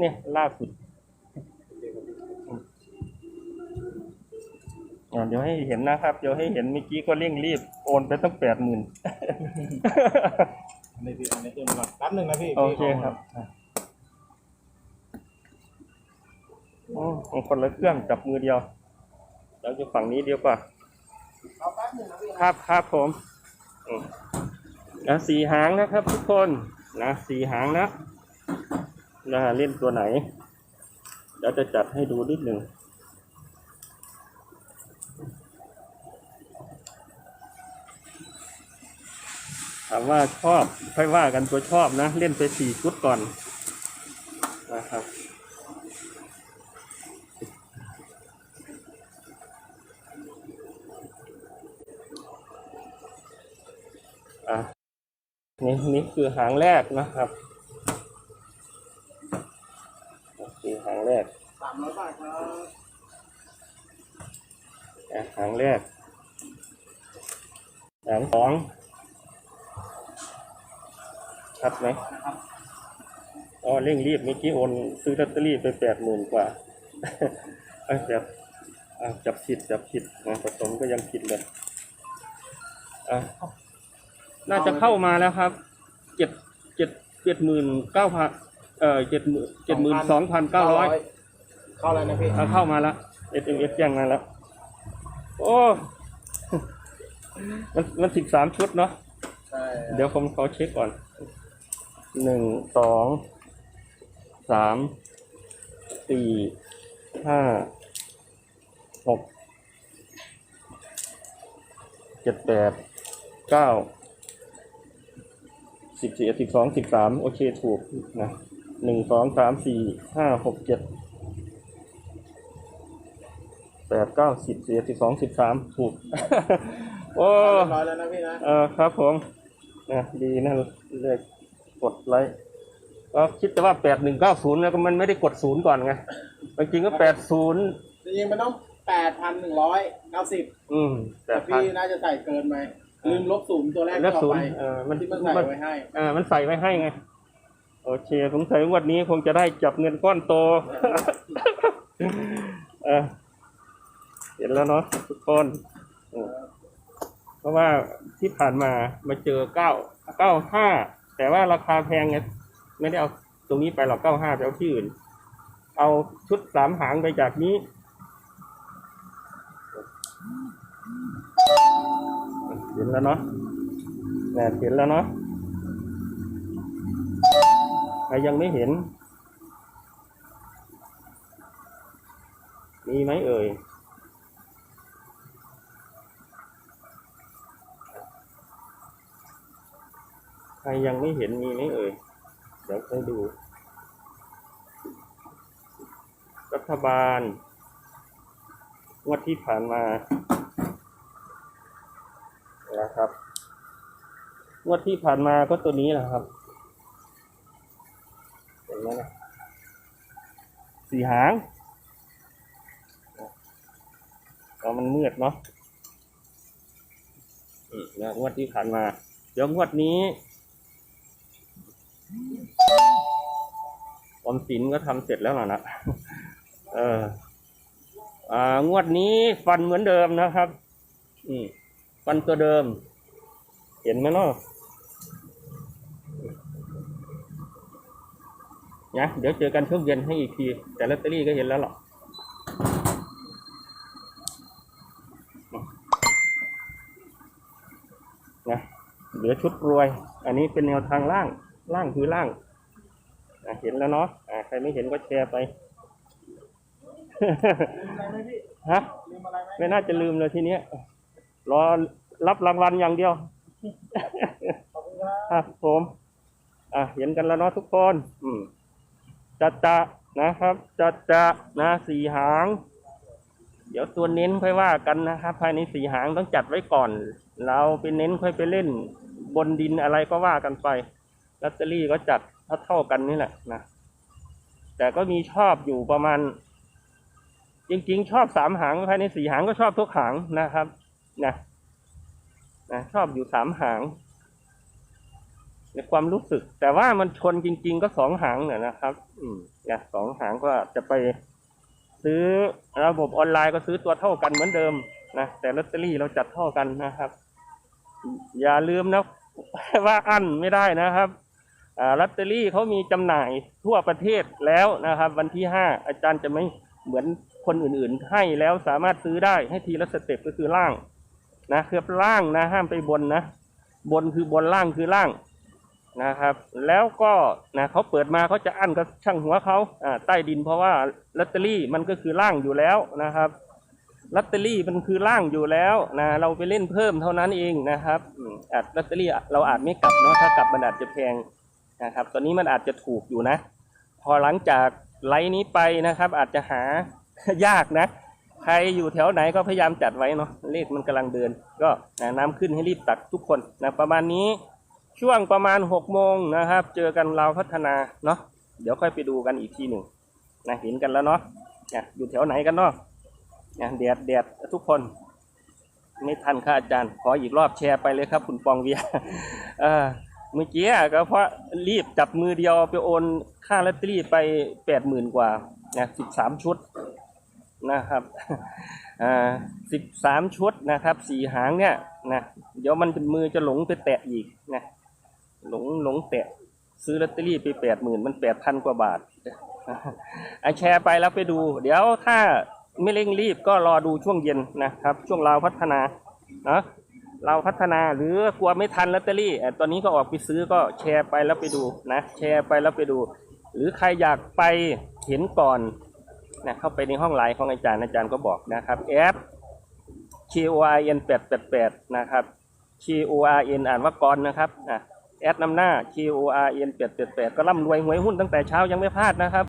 เนี่ยล่าสุดอ่าเดี๋ยวให้เห็นนะครับ เดี๋ยวให้เห็นเมื่อกี้ก็เร่งรีบโอนไปตั้งแปดหมื่นอันนี้คืออันนี้คือมาก่อนแป๊บหนึ่งนะพี่โอเคครับอะอ๋อของคนละเครื่องจับมือเดียวเราจะฝั่งนี้เดียวกว่าเอาแป๊บหนึ่งนะพี่ครับครับผมอืมนะสีหางนะครับทุกคนนะสีหางนะ นะเล่นตัวไหนเดี๋ยวจะจัดให้ดูนิดหนึ่งถามว่าชอบค่อยว่ากันตัวชอบนะ เล่นไปสี่ชุดก่อนนะครับอะนี่นี่คือหางแรกนะครับคือ หางแรกสามร้อยบาทครับอะหางแรกหางสองชัดไหมอ๋อเร่งรีบเมื่อกี้โอนซื้อลอตเตอรี่ไปแปดหมื่นกว่าเอ้ยจับจับผิดจับผิดนะผสมก็ยังผิดเลยอะน่าจะเข้ามาแล้วครับเจ็ดเจ็ดเจ็ดหมื่นเก้าพัน เอ่อเจ็ดหมื่นเจ็ดหมื่นสองพันเก้าร้อยเข้าแล้วนะพี่เอาเข้ามาแล้ว SMS แจ้งมาแล้ว โอ้ มันมันสิบสามชุดเนาะใช่เดี๋ยวผมขอเช็คก่อนหนึ่งสองสามสี่ห้าหกเจ็ดแปดเก้าสิบสี่สิบสองสิบสามโอเคถูกนะ หนึ่งสองสามสี่ห้าหกเจ็ดแปดเก้าสิบสี่สิบสองสิบสามถูก โอ้เรียบร้อยแล้วนะพี่นะ เออครับผมนะดีนะเลขกดไลค์ก็คิดแต่ว่าแปดหนึ่งเก้าศูนย์แล้วก็มันไม่ได้กดศูนย์ก่อนไงจริงๆก็แปดศูนย์จริงๆมันต้องแปดพันหนึ่งร้อยเก้าสิบอืมแปแต่ดพันพี่น่าจะใส่เกินไปลืมลบศูนย์ตัวแรกแล้วต่อศูนไปย์เออมันที่มันใส่ไว้ให้เออมันใส่ไว้ให้ไง โอเค สงสัยวันนี้คงจะได้จับเงินก้อนโตเห็นแล้วเนาะทุกคนเพราะว่าที่ผ่านมามาเจอเก้าเก้าห้าแต่ว่าราคาแพงไงไม่ได้เอาตรงนี้ไปหรอกเก้าห้าไปเอาที่อื่น เอาชุดสามหางไปจากนี้เห็นแล้วเนาะแหมเห็นแล้วเนาะ ใครยังไม่เห็น มีไหมเอ่ยใครยังไม่เห็นมีไหมเอ่ย เดี๋ยวให้ดู รัฐบาลงวดที่ผ่านมานะครับงวดที่ผ่านมาก็ตัวนี้แหละครับ ห็นไหมนะสี่หางเอามันมืดเนาะนะงวดที่ผ่านมา เดี๋ยวงวดนี้อมสินก็ทำเสร็จแล้วล่ะนะเออ อ่า งวดนี้ฟันเหมือนเดิมนะครับ อืมฟันตัวเดิม เห็นไหมเนาะ นะเดี๋ยวเจอกันช่วงเย็นให้อีกที แต่ลอตเตอรี่ก็เห็นแล้วหรอกนะเหลือชุดรวย อันนี้เป็นแนวทางล่างล่างคือล่างเห็นแล้วเนาะะใครไม่เห็นก็แชร์ไปฮะไไหมไม่น่าจะลืมเลยทีเนี้ยรอรับรางวัลอย่างเดียวขอบคุณครับครับผม อะเห็นกันแล้วเนาะทุกคน อืม จัดจะนะครับจัดจะนะสี่หาง เดี๋ยวตัวเน้นค่อยว่ากันนะครับ ภายในสี่หางต้องจัดไว้ก่อน เราไปเน้นค่อยไปเล่น บนดินอะไรก็ว่ากันไปลอตเตอรี่ก็จัดเท่าเท่ากันนี่แหละนะแต่ก็มีชอบอยู่ประมาณ จริง ๆ ชอบสามหางภายในสี่หางก็ชอบทุกหางนะครับนะนะชอบอยู่สามหาง ในความรู้สึก แต่ว่ามันชนจริง ๆ ก็สองหางเนี่ยนะครับ อืมเนี่ยสองหางก็จะไปซื้อระบบออนไลน์ก็ซื้อตัวเท่ากันเหมือนเดิมนะแต่ลอตเตอรี่เราจัดเท่ากันนะครับ อย่าลืมนะว่าอั้นไม่ได้นะครับอ่าลอตเตอรี่เขามีจำหน่ายทั่วประเทศแล้วนะครับ วันที่ห้าอาจารย์จะไม่เหมือนคนอื่นๆ ให้แล้วสามารถซื้อได้ให้ทีละสเต็ปก็คือล่างนะคือล่างนะห้ามไปบนนะ บนคือบนล่างคือล่าง นะครับ แล้วก็นะเขาเปิดมาเขาจะอั้นก็ช่างหัวเขาอ่าใต้ดินเพราะว่าลอตเตอรี่มันก็คือล่างอยู่แล้วนะครับลอตเตอรี่มันคือล่างอยู่แล้วนะเราไปเล่นเพิ่มเท่านั้นเองนะครับอาจลอตเตอรี่เราอาจไม่กลับเนาะถ้ากลับมันอาจจะแพงนะครับ ตอนนี้มันอาจจะถูกอยู่นะ พอหลังจากไลน์นี้ไปนะครับ อาจจะหายากนะ ใครอยู่แถวไหนก็พยายามจัดไว้เนาะเลขมันกำลังเดิน ก็นะน้ำขึ้นให้รีบตักทุกคนนะประมาณนี้ ช่วงประมาณหกโมงนะครับ เจอกันเราพัฒนาเนาะเดี๋ยวค่อยไปดูกันอีกทีหนึ่งนะเห็นกันแล้วเนาะนะอยู่แถวไหนกันเนาะนะแดดแดดทุกคน ไม่ทันค่ะอาจารย์ ขออีกรอบแชร์ไปเลยครับ คุณปองเวียเออเมื่อกี้ก็เพราะรีบจับมือเดียวไปโอนค่าลอตเตอรี่ไปแปดหมื่นกว่านะสิบสามชุดนะครับอ่าสิบสามชุดนะครับสี่หางเนี่ยนะเดี๋ยวมันมือจะหลงไปแตะอีกนะ หลงหลงแตะซื้อลอตเตอรี่ไปแปดหมื่นมันแปดพันกว่าบาทอแชร์ไปแล้วไปดู เดี๋ยวถ้าไม่เร่งรีบก็รอดูช่วงเย็นนะครับ ช่วงเราวพัฒนาเนาะเราพัฒนาหรือกลัวไม่ทันลอตเตอรี่อะตอนนี้ก็ออกไปซื้อก็แชร์ไปแล้วไปดูนะแชร์ไปแล้วไปดู หรือใครอยากไปเห็นก่อนนะเข้าไปในห้องไลน์ของอาจารย์อาจารย์ก็บอกนะครับแอด K O R N 8 8 8นะครับ K O R N อ่านว่ากรนะครับอะ แอดนำหน้า Q O R N 8 8 8ก็ร่ำรวยหวยหุ้นตั้งแต่เช้ายังไม่พลาดนะครับ